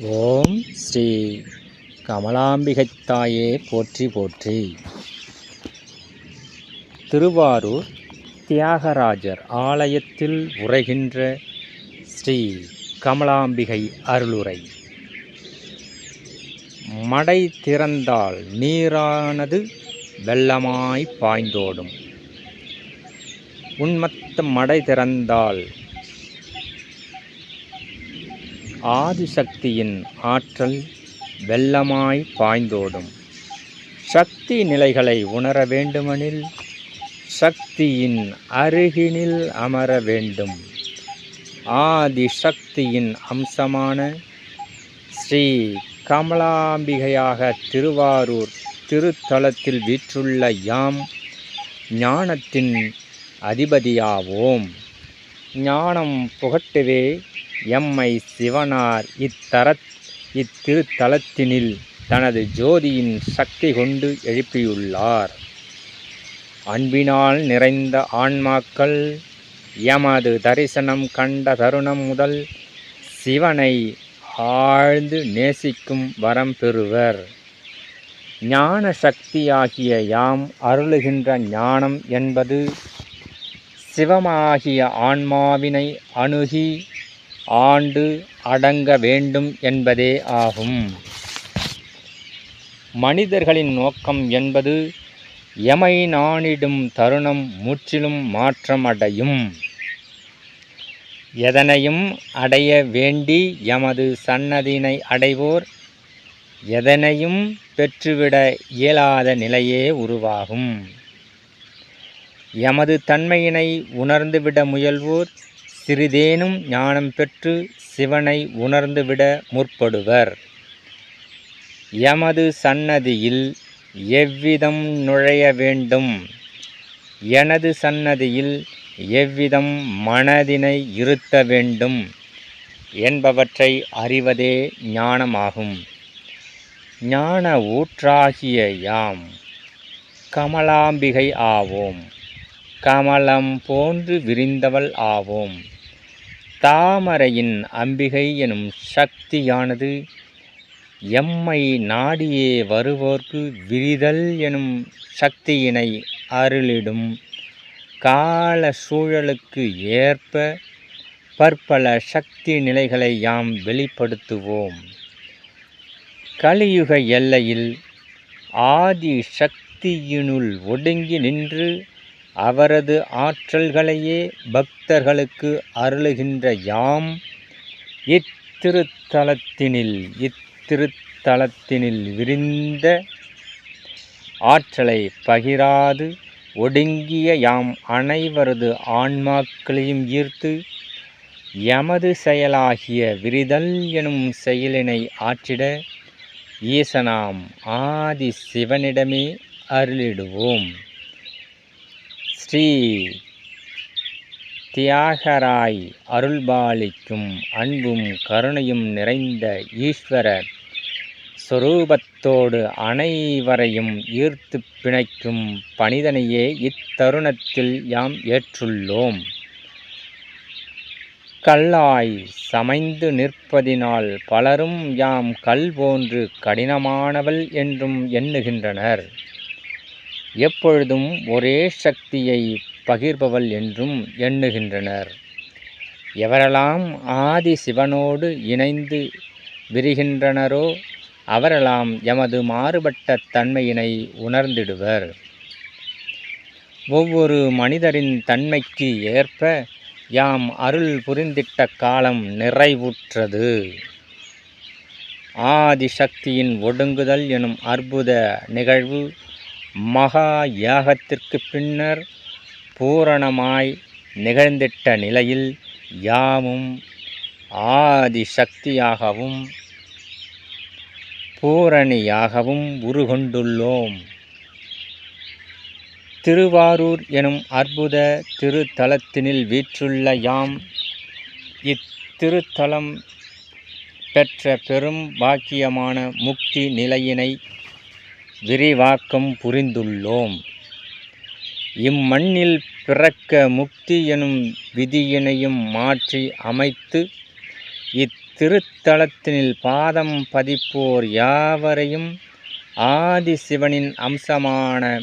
ஓம் ஸ்ரீ கமலாம்பிகை தாயே போற்றி போற்றி. திருவாரூர் தியாகராஜர் ஆலயத்தில் உரைகின்ற ஸ்ரீ கமலாம்பிகை அருளுரை. மடை திறந்தால் நீரானது வெள்ளமாய் பாய்ந்தோடும். உன்மத்த மடை திறந்தால் ஆதிசக்தியின் ஆற்றல் வெள்ளமாய் பாய்ந்தோடும். சக்தி நிலைகளை உணர வேண்டுமெனில் சக்தியின் அருகினில் அமர வேண்டும். ஆதி சக்தியின் அம்சமான ஸ்ரீ கமலாம்பிகையாக திருவாரூர் திருத்தலத்தில் வீற்றுள்ள யாம் ஞானத்தின் அதிபதியாவோம். ஞானம் புகட்டுவே எம்மை சிவனார் இத்தர இத்திருத்தலத்தினில் தனது ஜோதியின் சக்தி கொண்டு எழுப்பியுள்ளார். அன்பினால் நிறைந்த ஆன்மாக்கள் எமது தரிசனம் கண்ட தருணம் முதல் சிவனை ஆழ்ந்து நேசிக்கும் வரம் பெறுவர். ஞான சக்தியாகிய யாம் அருளுகின்ற ஞானம் என்பது சிவமாகிய ஆன்மாவினை அணுகி ஆண்டு அடங்க வேண்டும் என்பதே ஆகும். மனிதர்களின் நோக்கம் என்பது எமை நாணிடும் தருணம் முற்றிலும் மாற்றமடையும் எதனையும் அடைய வேண்டி எமது சன்னதினை அடைவோர் எதனையும் பெற்றுவிட இயலாத நிலையே உருவாகும். எமது தன்மையினை உணர்ந்துவிட முயல்வோர் சிறிதேனும் ஞானம் பெற்று சிவனை உணர்ந்துவிட முற்படுவர். எமது சன்னதியில் எவ்விதம் நுழைய வேண்டும்? எனது சன்னதியில் எவ்விதம் மனதினை இருத்த வேண்டும் என்பவற்றை அறிவதே ஞானமாகும். ஞான ஊற்றாகிய யாம் கமலாம்பிகை ஆவோம். கமலம் போன்று விரிந்தவள் ஆவோம். தாமரையின் அம்பிகை எனும் சக்தியானது எம்மை நாடியே வருவோர்க்கு விரிதல் எனும் சக்தியினை அருளிடும். கால சூழலுக்கு ஏற்ப பற்பல சக்தி நிலைகளை யாம் வெளிப்படுத்துவோம். கலியுக எல்லையில் ஆதி சக்தியினுள் ஒடுங்கி நின்று அவரது ஆற்றல்களையே பக்தர்களுக்கு அருளுகின்ற யாம். இத்திருத்தலத்தினில் இத்திருத்தலத்தினில் விரிந்த ஆற்றலை பகிராது ஒடுங்கிய யாம் அனைவரது ஆன்மாக்களையும் ஈர்த்து எமது செயலாகிய விரிதல் எனும் செயலினை ஆற்றிட ஈசனாம் ஆதி சிவனிடமே அருளிடுவோம். ஸ்ரீ தியாகராய் அருள்பாலிக்கும் அன்பும் கருணையும் நிறைந்த ஈஸ்வர சொரூபத்தோடு அனைவரையும் ஈர்த்து பிணைக்கும் பணிதனையே இத்தருணத்தில் யாம் ஏற்றுள்ளோம். கல்லாய் சமைந்து நிற்பதினால் பலரும் யாம் கல் போன்று கடினமானவள் என்றும் எண்ணுகின்றனர். எப்பொழுதும் ஒரே சக்தியை பகிர்பவள் என்றும் எண்ணுகின்றனர். எவரெல்லாம் ஆதி சிவனோடு இணைந்து விரிகின்றனரோ அவரெல்லாம் எமது மாறுபட்ட தன்மையினை உணர்ந்திடுவர். ஒவ்வொரு மனிதரின் தன்மைக்கு ஏற்ப யாம் அருள் புரிந்திட்ட காலம் நிறைவுற்றது. ஆதிசக்தியின் ஒடுங்குதல் எனும் அற்புத நிகழ்வு மகா யாகத்திற்கு பின்னர் பூரணமாய் நிகழ்ந்திட்ட நிலையில் யாமும் ஆதிசக்தியாகவும் பூரணியாகவும் உருகொண்டுள்ளோம். திருவாரூர் எனும் அற்புத திருத்தலத்தினில் வீற்றுள்ள யாம் இத்திருத்தலம் பெற்ற பெரும் பாக்கியமான முக்தி நிலையினை விரிவாக்கம் புரிந்துள்ளோம். இம்மண்ணில் பிறக்க முக்தி எனும் விதியினையும் மாற்றி அமைத்து இத்திருத்தலத்தினில் பாதம் பதிப்போர் யாவரையும் ஆதி சிவனின் அம்சமான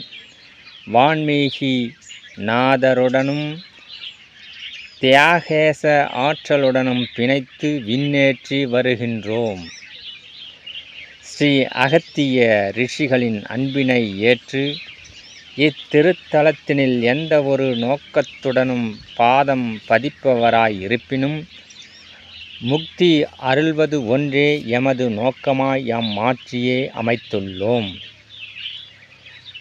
வான்மீகி நாதருடனும் தியாகேச ஆற்றலுடனும் பிணைத்து விண்ணேற்றி வருகின்றோம். ஸ்ரீ அகத்திய ரிஷிகளின் அன்பினை ஏற்று இத்திருத்தலத்தினில் எந்த ஒரு நோக்கத்துடனும் பாதம் பதிப்பவராய் இருப்பினும் முக்தி அருள்வது ஒன்றே எமது நோக்கமாய் யாம் மாற்றியே அமைத்துள்ளோம்.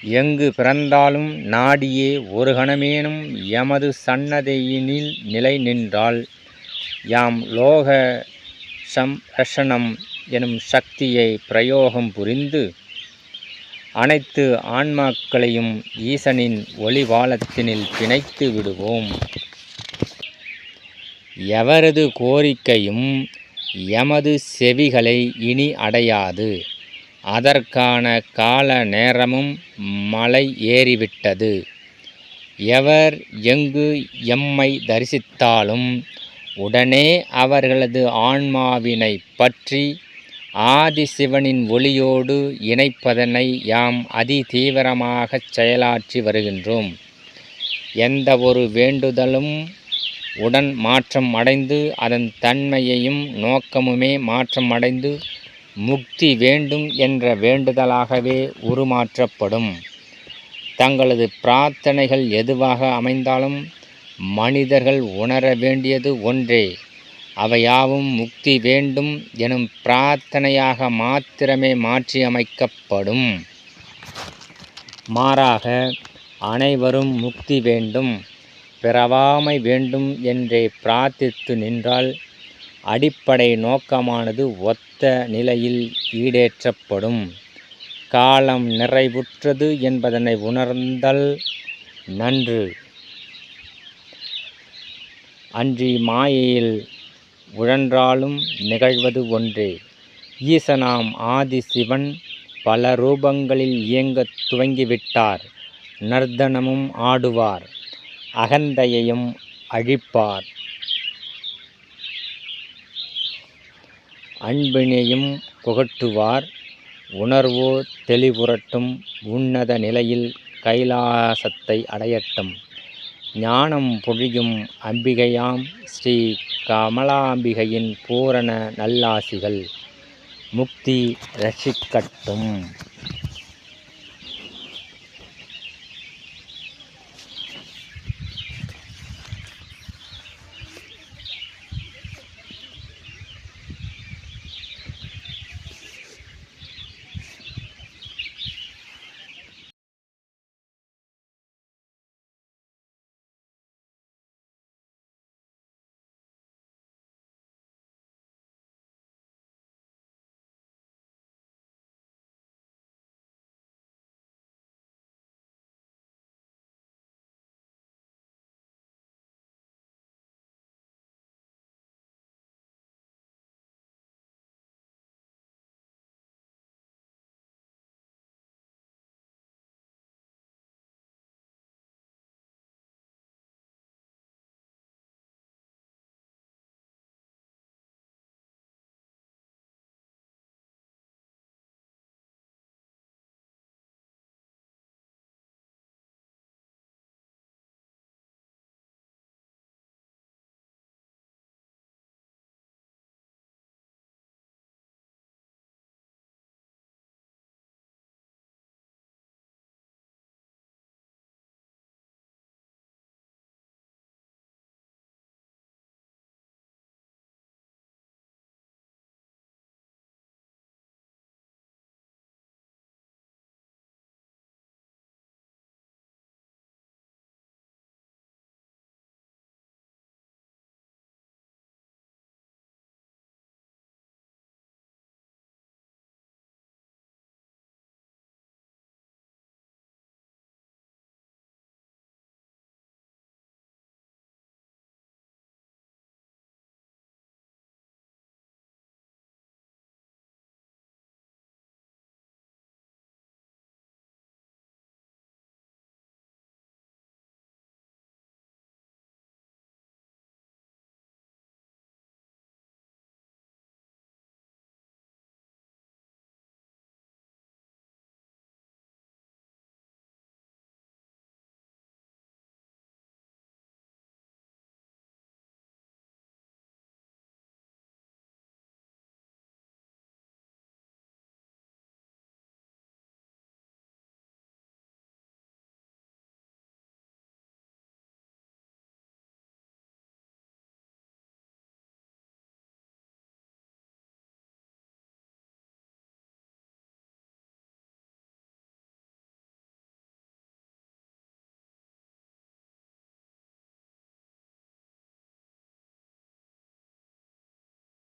எங்கு பிறந்தாலும் நாடியே ஒரு கணமேனும் எமது சன்னதியினில் நிலை நின்றால் யாம் லோக சம்ரஷனம் எனும் சக்தியை பிரயோகம் புரிந்து அனைத்து ஆன்மாக்களையும் ஈசனின் ஒளிவாளத்தினில் பிணைத்து விடுவோம். எவரது கோரிக்கையும் எமது செவிகளை இனி அடையாது. அதற்கான கால நேரமும் மலை ஏறிவிட்டது. எவர் எங்கு எம்மை தரிசித்தாலும் உடனே அவர்களது ஆன்மாவினை பற்றி ஆதிசிவனின் ஒளியோடு இணைப்பதனை யாம் அதி தீவிரமாகச் செயலாற்றி வருகின்றோம். எந்த ஒரு வேண்டுதலும் உடன் மாற்றம் அடைந்து அதன் தன்மையையும் நோக்கமுமே மாற்றம் அடைந்து முக்தி வேண்டும் என்ற வேண்டுதலாகவே உருமாற்றப்படும். தங்களது பிரார்த்தனைகள் எதுவாக அமைந்தாலும் மனிதர்கள் உணர வேண்டியது ஒன்றே. அவையாவும் முக்தி வேண்டும் எனும் பிரார்த்தனையாக மாத்திரமே மாற்றியமைக்கப்படும். மாறாக அனைவரும் முக்தி வேண்டும் பிறவாமை வேண்டும் என்றே பிரார்த்தித்து நின்றால் அடிப்படை நோக்கமானது ஒத்த நிலையில் ஈடேற்றப்படும். காலம் நிறைவுற்றது என்பதனை உணர்ந்தல் நன்று. அன்றி மாயையில் உழன்றாலும் நிகழ்வது ஒன்றே. ஈசனாம் ஆதி சிவன் பல ரூபங்களில் இயங்கத் துவங்கிவிட்டார். நர்தனமும் ஆடுவார். அகந்தையையும் அழிப்பார். அன்பினையும் புகட்டுவார். உணர்வோ தெளிவுரட்டும் உன்னத நிலையில் கைலாசத்தை அடையட்டும். ஞானம் பொழியும் அம்பிகையாம் ஸ்ரீ கமலாம்பிகையின் பூரண நல்லாசிகள். முக்தி ரசிக்கட்டும்.